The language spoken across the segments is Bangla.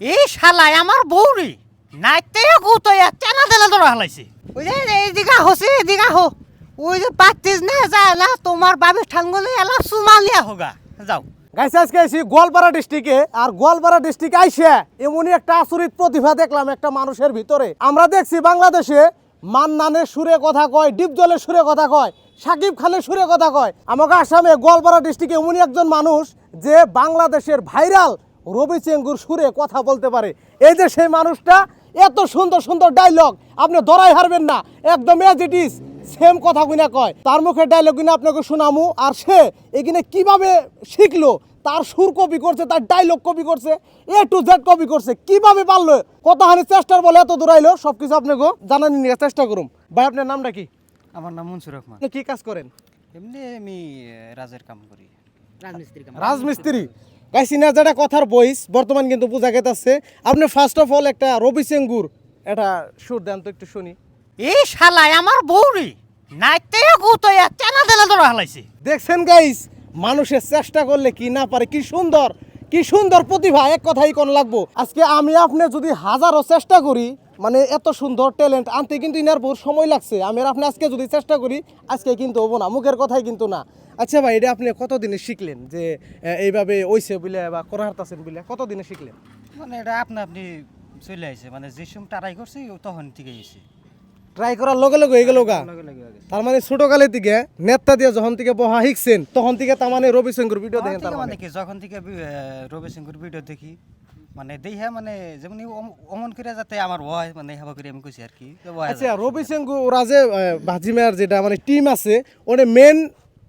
এই শালাই আমার বউরি নাইতে গুতো চেনা দেনা ধরা হালাইছে। ওই যে এইদিকে হসে এদিকে হো। ওই যে পাতিস না যায় না তোমার বাবে ঠাঙ্গলে এলা সুমালিয়া হোগা। যাও। গাইছে আজকে আইসি গোয়ালপাড়া ডিস্ট্রিক্টে আর গোয়ালপাড়া ডিস্ট্রিক্ট আইসে এমনই একটা আচরিত প্রতিভা দেখলাম একটা মানুষের ভিতরে। আমরা দেখছি বাংলাদেশে মান্নানের সুরে কথা কয় ডিপ জলের সুরে কথা কয় সাকিব খানের সুরে কথা কয়। আমাকে আসামে গোয়ালপাড়া ডিস্ট্রিক্টে এমনই একজন মানুষ যে বাংলাদেশের ভাইরাল রবি চেঙ্গুর সুরে কথা বলতে পারে। এই যে সেই মানুষটা এত সুন্দর সুন্দর ডায়লগ আপনি ধরাই হারবেন না। একদম এজ ইট ইজ সেম কথা কিনা কয়। তার মুখে ডায়লগ কিনা আপনাকে শোনামু আর সে এখানে কীভাবে শিখলো তার সুর কপি করছে তার ডায়লগ কপি করছে এ টু জেড কপি করছে কীভাবে পারল কতখানি চেষ্টার বলে এত দূরাইলো সব কিছু আপনাকে জানানি নিয়ে চেষ্টা করুম। ভাই আপনার নামটা কি? আমার নাম মনসুর রহমান। কি কাজ করেন? এমনি আমি রাজের কাম করি। রাজমিস্ত্রি গাইছি না যেটা কথার বইস বর্তমান কিন্তু বোঝা গেছে আপনি ফার্স্ট অফ অল একটা রবি চেঙ্গুর একটা সুর দেন তো একটু শুনি। এই শালাই আমার বউরি। নাইতে গুতো চেনা দেনা ধরা হালাইছে। দেখছেন গাইস মানুষের চেষ্টা করলে কি না পারে কি সুন্দর কি সুন্দর প্রতিভা এক কথাই কোন লাগবো। আজকে আমি আপনি যদি হাজারো চেষ্টা করি মানে এত সুন্দর ট্যালেন্ট আনতে কিন্তু ইনার বহু সময় লাগছে। আমি আর আপনি আজকে যদি চেষ্টা করি আজকে কিন্তু হব না মুখের কথাই কিন্তু না। আচ্ছা ভাই এটা আপনি কতদিনে শিখলেন যে এইভাবে ওইছে বলে বা করা হারতাছেন বলে কতদিনে শিখলেন? মানে এটা আপনা আপনি চলে আইছে মানে যে সময় টারাই করছি তখন থেকে গেছে। ট্রাই করার লগে লগে হয়ে গেল গা। তার মানে ছোট কালের থেকে নেতা দিয়ে যখন থেকে বহা শিখছেন তখন থেকে তার মানে রবি শঙ্কর ভিডিও দেখেন তার মানে। মানে যখন থেকে রবি সিংহর ভিডিও দেখি মানে দেইহা মানে যেমন অমন করে যাতে আমার হয় মানে হাবা করে আমি কইছি আর কি আচ্ছা রবি সিংহু ওরা যে ভাজিমার যেটা মানে টিম আছে ওনে মেন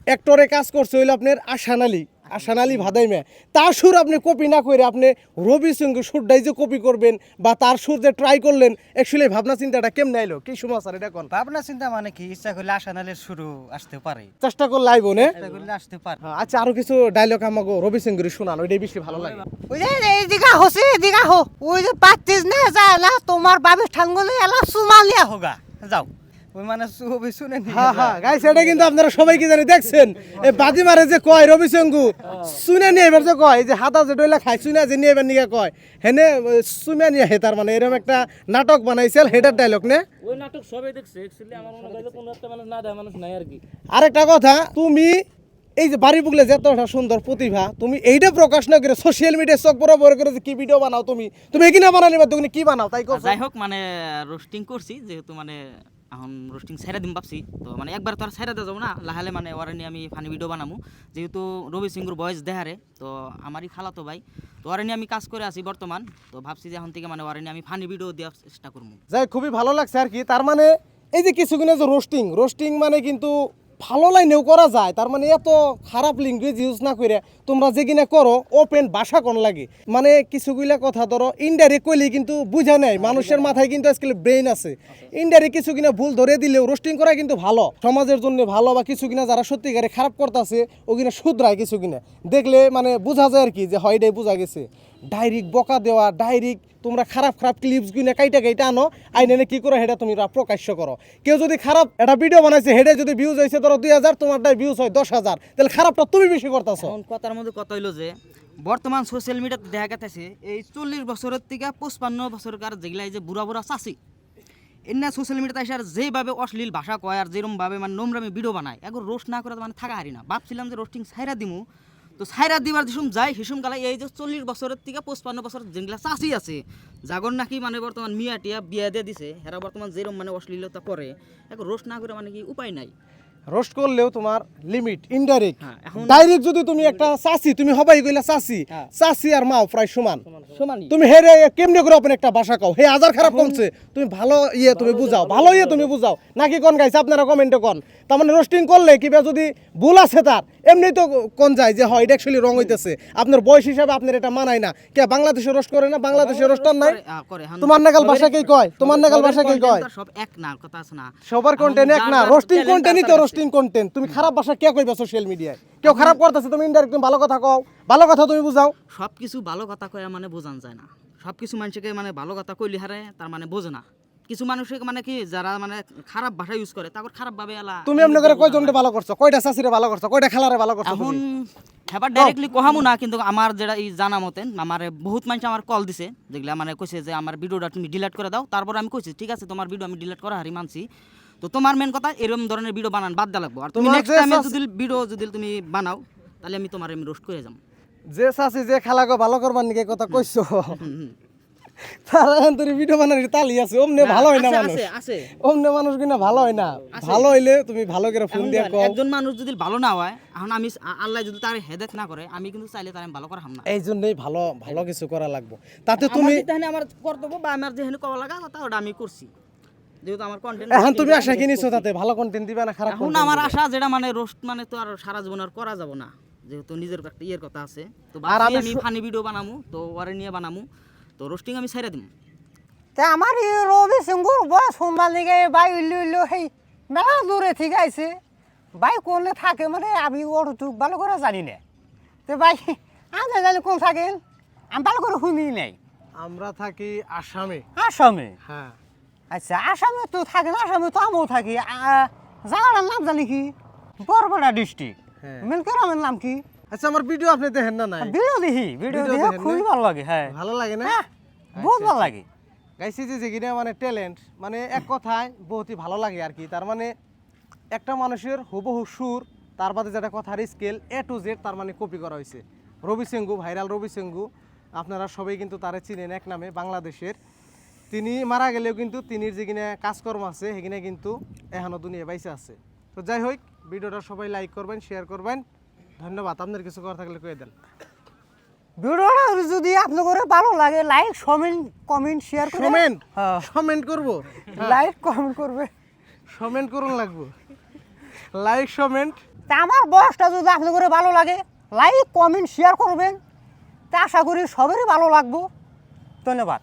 অ্যাক্টরে কাজ করছে হইল আপনার আশান আলী। আশান আলী ভাদাইমে তার সুর আপনি কপি না করে আপনি রবি সিংহু সুরটাই যে কপি করবেন বা তার সুর যে ট্রাই করলেন অ্যাকচুয়ালি ভাবনা চিন্তাটা কেমনে আইলো? কি সময় স্যার এটা কোন? ভাবনা চিন্তা মানে কি ইচ্ছা করলে আসানালের শুরু আসতে পারে। চেষ্টা করলে আইব নে। করলে আসতে পারে। আচ্ছা আরও কিছু ডায়লগ আমাকে রবি সিংহুর শোনান ওইটাই বেশি ভালো লাগে। ওই যে এইদিকে হসে এদিকে হো ওই যে পাতিস না যায় না তোমার বাবে ঠাঙ্গলে এলা সুমালিয়া হোগা। যাও। ওই মানে নি হ্যাঁ হ্যাঁ এটা কিন্তু আপনারা সবাই কি জানি দেখছেন? এই যে কয় রবি শঙ্কু? শুনে নিয়ে এবার যে কয় যে হাতা যে ডইলা খাই শুনে যে নিয়ে এবার নিয়ে কয়। হেনে শুনে নিয়ে হে তার মানে এরকম একটা নাটক বানাইছিল হেটার ডায়লগ নে? ওই নাটক সবাই দেখছে অ্যাকচুয়ালি আমার মনে হয় কোনো একটা মানুষ না দেয় মানুষ নাই আর কি। আরেকটা কথা তুমি এই যে বাড়ি বুকলে যে এতটা সুন্দর প্রতিভা তুমি এইটা প্রকাশ না করে সোশ্যাল মিডিয়ায় চোখ বরাবর করে যে কি ভিডিও বানাও তুমি? তুমি বানানি বা তুমি কি বানাও তাই কো যাই হোক মানে রোস্টিং করছি যেহেতু মানে এখন রোস্টিং সাইরা দিম ভাবছি। তো মানে একবার তো আর সাইরা দেওয়া যাব না লাহালে মানে ওরা নিয়ে আমি ফানি ভিডিও বানামু। যেহেতু রবি সিংহর বয়স দেহারে, তো আমারই খালাতো ভাই। তো ওরা নিয়ে আমি কাজ করে আছি বর্তমান। তো ভাবছি যে এখন থেকে মানে ওরা নিয়ে আমি ফানি ভিডিও দেওয়ার চেষ্টা করব যাই খুবই ভালো লাগছে আর কি। তার মানে এই যে কিছুদিনে যে রোস্টিং রোস্টিং মানে কিন্তু ভালো লাইনেও করা যায়। তার মানে এত খারাপ ল্যাঙ্গুয়েজ ইউজ না করে তোমরা যে কিনা করো ওপেন ভাষা কোন লাগে? মানে কিছুগুলা কথা ধরো ইনডাইরেক্ট কইলে কিন্তু বুঝা নেয়। মানুষের মাথায় কিন্তু আজকাল ব্রেইন আছে। ইনডাইরেক্ট কিছু কিনা ভুল ধরে দিলেও রোস্টিং করা কিন্তু ভালো। সমাজের জন্য ভালো বা কিছু কিনা যারা সত্যিকারে খারাপ করতেছে ও কিনা শুধরায় কিছু কিনা। দেখলে মানে বোঝা যায় আর কি যে হয় এটাই বোঝা গেছে। ডাইরেক্ট বকা দেওয়া, ডাইরেক্ট তোমরা খারাপ খারাপ ক্লিপস গুনে কাইটা কাইটা আনো, আইনে কি করো, সেটা তুমি রা প্রকাশ্য করো। কেউ যদি খারাপ একটা ভিডিও বানাইছে, হেডে যদি ভিউজ হয়েছে ধরো দুই হাজার তোমারটাই ভিউজ হয় দশ হাজার। তাহলে খারাপটা তুমি বেশি করতেছো। কথার মধ্যে কথা হইল যে, বর্তমান সোশ্যাল মিডিয়াতে দেখা গেছে এই চল্লিশ বছরের থেকে পঁচপান্ন বছরকার যেগুলা যে বুড়া বুড়া চাষি এনে সোশ্যাল মিডিয়াতে এসে আর যেভাবে অশ্লীল ভাষা কয়, আর যেরকম ভাবে মানে নোংরামি ভিডিও বানায় এখন রোস্ট না করে মানে থাকা হারি না। ভাবছিলাম যে রোস্টিং সাইরা দিমু তো সাইরা দিবার যেসম যাই সেসম গালা এই যে চল্লিশ বছরের থেকে পঁচপান্ন বছর যেগুলা চাষি আছে জাগর নাকি মানে বর্তমান মিয়া টিয়া বিয়া দিয়ে দিছে হেরা বর্তমান যেরকম মানে অশ্লীলতা করে এক রোস্ট না করে মানে কি উপায় নাই। রোস্ট করলেও তোমার লিমিট ইনডাইরেক্ট ডাইরেক্ট যদি তুমি একটা চাষি তুমি হবাই কইলা চাষি হ্যাঁ। চাষি আর মাও প্রায় সমান। তুমি হেরে কেমনে করে ওপেন একটা ভাষা কও হে হাজার খারাপ কমছে। তুমি ভালো ইয়ে তুমি বুঝাও ভালো ইয়ে তুমি বুঝাও। নাকি কোন গাইছে? আপনারা কমেন্টে কোন। তার মানে রোস্টিং করলে কিবা যদি ভুল আছে তার এমনি তো কোন যায় যে হয় এটা অ্যাকচুয়ালি রং হইতেছে। আপনার বয়স হিসাবে আপনার এটা মানায় না। কে বাংলাদেশে রোস্ট করে না? বাংলাদেশে রোস্টার নাই। তোমার নাগাল ভাষা কে কয়? তোমার নাগাল ভাষা কে কয়? সব এক না কথা আছে না। সবার কন্টেন্ট এক না রোস্টিং কন্টেন্টই তো তার রোস্টিং কন্টেন্ট তুমি খারাপ ভাষা কে কইবা সোশ্যাল মিডিয়ায় কেউ খারাপ করতেছে তুমি ইনডাইরেক্ট ভালো কথা কও। ভালো কথা তুমি বুঝাও। সব কিছু ভালো কথা কয়া মানে বোঝান যায় না। সব কিছু মানুষকে মানে ভালো কথা কইলি হারে তার মানে বোঝে না। কিছু মানুষের মানে কি যারা মানে খারাপ ভাষা ইউজ করে তারপর খারাপ ভাবে এলা তুমি এমনি করে কয়জনকে ভালো করছ? কয়টা চাষিরে ভালো করছ? কয়টা খেলারে ভালো করছ এখন? হেবার ডাইরেক্টলি কহামু না কিন্তু আমার যেটা এই জানা মতেন আমার বহুত মানুষ আমার কল দিছে। যেগুলা মানে কইছে যে আমার ভিডিওটা তুমি ডিলিট করে দাও। তারপর আমি কইছি ঠিক আছে তোমার ভিডিও আমি ডিলিট করা হারি মানছি। তো তোমার মেন কথা এরকম ধরনের ভিডিও বানান বাদ দেওয়া লাগবো। আর তুমি নেক্সট টাইমে যদি ভিডিও যদি তুমি বানাও তাহলে আমি তোমার আমি রোস্ট করে যাম। যে চাষি যে খেলাকে ভালো করবার নিকে কথা কইছো। তারা তোর ভিডিও বানানোর তালি আছে? অমনে ভালো হয় না মানুষ। অমনে মানুষ কিনা ভালো হয় না। ভালো হইলে তুমি ভালো করে ফোন দিয়ে কও। একজন মানুষ যদি ভালো না হয় এখন আমি আল্লাহ যদি তার হেদায়েত না করে আমি কিন্তু চাইলে তার আমি ভালো করা হাম না। এই জন্যই ভালো ভালো কিছু করা লাগবে। তাতে তুমি আমার কর্তব্য বা আমার যেখানে করা লাগা কথা ওটা আমি করছি। যেহেতু আমার কন্টেন্ট এখন তুমি আশা কি নিছো তাতে? ভালো কন্টেন্ট দিবা না খারাপ এখন আমার আশা যেটা মানে রোস্ট মানে তো আর সারা জীবন আর করা যাব না। যেহেতু নিজের একটা ইয়ের কথা আছে। তো আর আমি ফানি ভিডিও বানামু তো ওরে নিয়ে বানামু। তো রোস্টিং আমি ছেড়ে দিম। তা আমার এই রবি সিংগুর বয়স শুনবার লিগে বাই উল্লু উল্লু সেই মেলা দূরে ঠিক আছে। বাই কোনে থাকে মানে আমি ওর তো ভালো করে জানি না। তো ভাই আমি জানি কোন থাকেন আমি ভালো করে শুনি নাই। আমরা থাকি আসামে। আসামে? হ্যাঁ। আচ্ছা আসামে তো থাকে না আসামে তো আমিও থাকি। জায়গাটার নাম জানি কি? বরপেটা ডিস্ট্রিক্ট। হ্যাঁ। মিলকেরামের নাম কি? আচ্ছা আমার ভিডিও আপনি দেখেন না নাই? ভিডিও দেখি ভিডিও দেখে খুবই ভালো লাগে হ্যাঁ। ভালো লাগে না? হ্যাঁ, বহুত ভালো লাগে। গাইছি যে যেখানে মানে ট্যালেন্ট মানে এক কথায় বহুতই ভালো লাগে আর কি। তার মানে একটা মানুষের হুবহু সুর তার বাদে যেটা কথার স্কেল এ টু জেড তার মানে কপি করা হয়েছে। রবি সিংহু ভাইরাল রবি সিংহু আপনারা সবাই কিন্তু তারে চিনেন এক নামে বাংলাদেশের। তিনি মারা গেলেও কিন্তু তিনির যেখানে কাজকর্ম আছে সেখানে কিন্তু এখনও দুনিয়া বাইসে আছে। তো যাই হোক ভিডিওটা সবাই লাইক করবেন শেয়ার করবেন। ধন্যবাদ। আপনার কিছু করা থাকলে কয়ে দেন। ভিডিওটা যদি আপনাদের ভালো লাগে লাইক কমেন্ট কমেন্ট শেয়ার করে কমেন্ট কমেন্ট করব? লাইক কমেন্ট করবে। কমেন্ট করুন লাগবো। লাইক কমেন্ট তা আমার বয়সটা যদি আপনাদের ভালো লাগে লাইক কমেন্ট শেয়ার করবেন। তা আশা করি সবারই ভালো লাগবো। ধন্যবাদ।